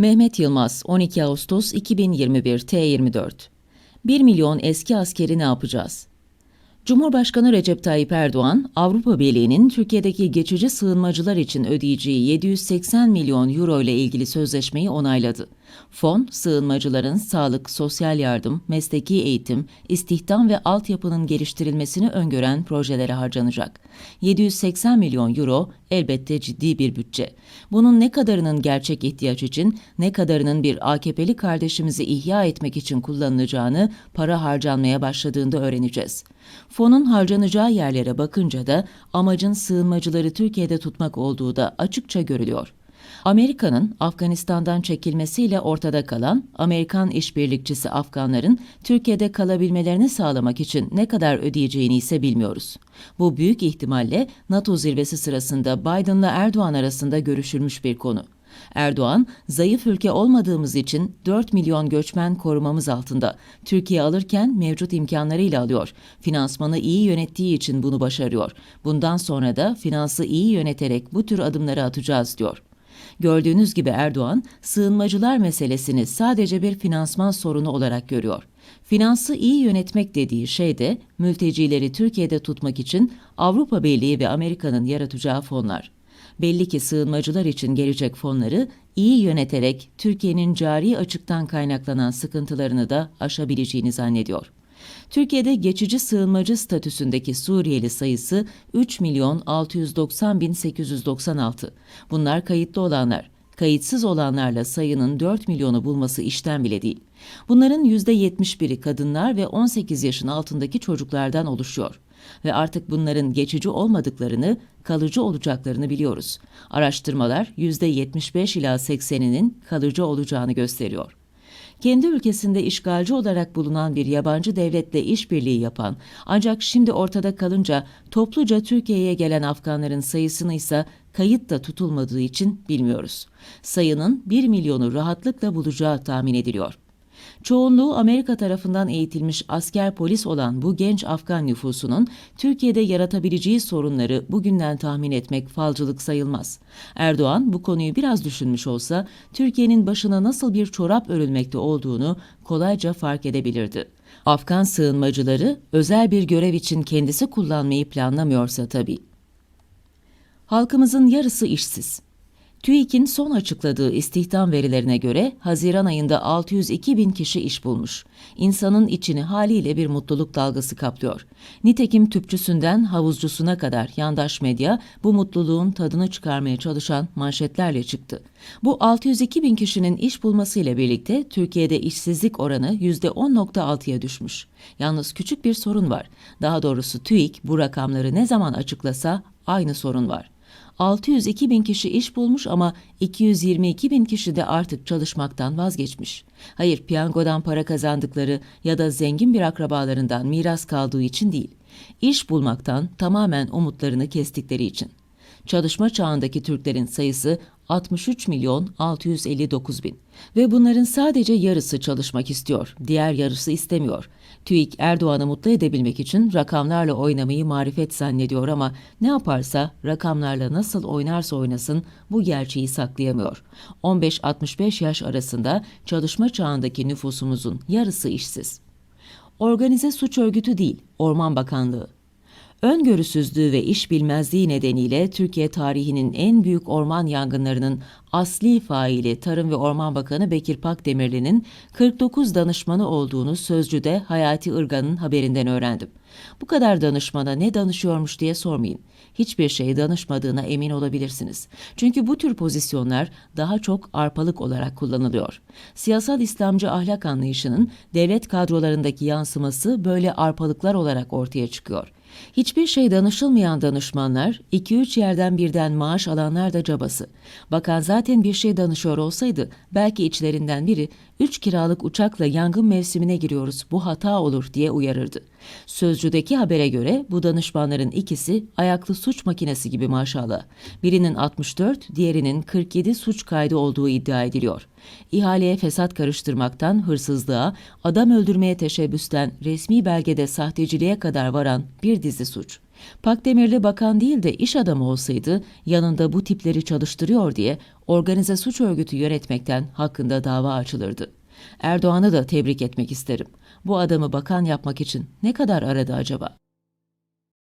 Mehmet Yılmaz 12 Ağustos 2021 T24 1 milyon eski askeri ne yapacağız? Cumhurbaşkanı Recep Tayyip Erdoğan, Avrupa Birliği'nin Türkiye'deki geçici sığınmacılar için ödeyeceği 780 milyon euro ile ilgili sözleşmeyi onayladı. Fon, sığınmacıların sağlık, sosyal yardım, mesleki eğitim, istihdam ve altyapının geliştirilmesini öngören projelere harcanacak. 780 milyon euro elbette ciddi bir bütçe. Bunun ne kadarının gerçek ihtiyaç için, ne kadarının bir AKP'li kardeşimizi ihya etmek için kullanılacağını para harcanmaya başladığında öğreneceğiz. Fonun harcanacağı yerlere bakınca da amacın sığınmacıları Türkiye'de tutmak olduğu da açıkça görülüyor. Amerika'nın Afganistan'dan çekilmesiyle ortada kalan Amerikan işbirlikçisi Afganların Türkiye'de kalabilmelerini sağlamak için ne kadar ödeyeceğini ise bilmiyoruz. Bu büyük ihtimalle NATO zirvesi sırasında Biden'la Erdoğan arasında görüşülmüş bir konu. Erdoğan, zayıf ülke olmadığımız için 4 milyon göçmen korumamız altında. Türkiye alırken mevcut imkanlarıyla alıyor. Finansmanı iyi yönettiği için bunu başarıyor. Bundan sonra da finansı iyi yöneterek bu tür adımları atacağız diyor. Gördüğünüz gibi Erdoğan, sığınmacılar meselesini sadece bir finansman sorunu olarak görüyor. Finansı iyi yönetmek dediği şey de mültecileri Türkiye'de tutmak için Avrupa Birliği ve Amerika'nın yaratacağı fonlar. Belli ki sığınmacılar için gelecek fonları iyi yöneterek Türkiye'nin cari açıktan kaynaklanan sıkıntılarını da aşabileceğini zannediyor. Türkiye'de geçici sığınmacı statüsündeki Suriyeli sayısı 3 milyon 690 bin 896. Bunlar kayıtlı olanlar. Kayıtsız olanlarla sayının 4 milyonu bulması işten bile değil. Bunların %71'i kadınlar ve 18 yaşın altındaki çocuklardan oluşuyor. Ve artık bunların geçici olmadıklarını, kalıcı olacaklarını biliyoruz. Araştırmalar %75 ila 80'inin kalıcı olacağını gösteriyor kendi ülkesinde işgalci olarak bulunan bir yabancı devletle işbirliği yapan ancak şimdi ortada kalınca topluca Türkiye'ye gelen Afganların sayısını ise kayıt da tutulmadığı için bilmiyoruz. Sayının 1 milyonu rahatlıkla bulacağı tahmin ediliyor. Çoğunluğu Amerika tarafından eğitilmiş asker polis olan bu genç Afgan nüfusunun Türkiye'de yaratabileceği sorunları bugünden tahmin etmek falcılık sayılmaz. Erdoğan bu konuyu biraz düşünmüş olsa Türkiye'nin başına nasıl bir çorap örülmekte olduğunu kolayca fark edebilirdi. Afgan sığınmacıları özel bir görev için kendisi kullanmayı planlamıyorsa tabii. Halkımızın yarısı işsiz. TÜİK'in son açıkladığı istihdam verilerine göre Haziran ayında 602 bin kişi iş bulmuş. İnsanın içini haliyle bir mutluluk dalgası kaplıyor. Nitekim tüpçüsünden havuzcusuna kadar yandaş medya bu mutluluğun tadını çıkarmaya çalışan manşetlerle çıktı. Bu 602 bin kişinin iş bulmasıyla birlikte Türkiye'de işsizlik oranı %10.6'ya düşmüş. Yalnız küçük bir sorun var. Daha doğrusu TÜİK bu rakamları ne zaman açıklasa aynı sorun var. 602 bin kişi iş bulmuş ama 222 bin kişi de artık çalışmaktan vazgeçmiş. Hayır, piyangodan para kazandıkları ya da zengin bir akrabalarından miras kaldığı için değil. İş bulmaktan tamamen umutlarını kestikleri için. Çalışma çağındaki Türklerin sayısı 63 milyon 659 bin ve bunların sadece yarısı çalışmak istiyor, diğer yarısı istemiyor. TÜİK Erdoğan'ı mutlu edebilmek için rakamlarla oynamayı marifet zannediyor ama ne yaparsa rakamlarla nasıl oynarsa oynasın bu gerçeği saklayamıyor. 15-65 yaş arasında çalışma çağındaki nüfusumuzun yarısı işsiz. Organize suç örgütü değil, Orman Bakanlığı. Öngörüsüzlüğü ve iş bilmezliği nedeniyle Türkiye tarihinin en büyük orman yangınlarının asli faili Tarım ve Orman Bakanı Bekir Pakdemirli'nin 49 danışmanı olduğunu Sözcü'de Hayati Irgan'ın haberinden öğrendim. Bu kadar danışmana ne danışıyormuş diye sormayın. Hiçbir şey danışmadığına emin olabilirsiniz. Çünkü bu tür pozisyonlar daha çok arpalık olarak kullanılıyor. Siyasal İslamcı ahlak anlayışının devlet kadrolarındaki yansıması böyle arpalıklar olarak ortaya çıkıyor. Hiçbir şey danışılmayan danışmanlar, 2-3 yerden birden maaş alanlar da cabası. Bakan zaten bir şey danışıyor olsaydı belki içlerinden biri 3 kiralık uçakla yangın mevsimine giriyoruz bu hata olur diye uyarırdı. Sözcüdeki habere göre bu danışmanların ikisi ayaklı suç makinesi gibi maşallah. Birinin 64, diğerinin 47 suç kaydı olduğu iddia ediliyor. İhaleye fesat karıştırmaktan hırsızlığa, adam öldürmeye teşebbüsten resmi belgede sahteciliğe kadar varan bir dizi suç. Pakdemirli bakan değil de iş adamı olsaydı yanında bu tipleri çalıştırıyor diye organize suç örgütü yönetmekten hakkında dava açılırdı. Erdoğan'ı da tebrik etmek isterim. Bu adamı bakan yapmak için ne kadar aradı acaba?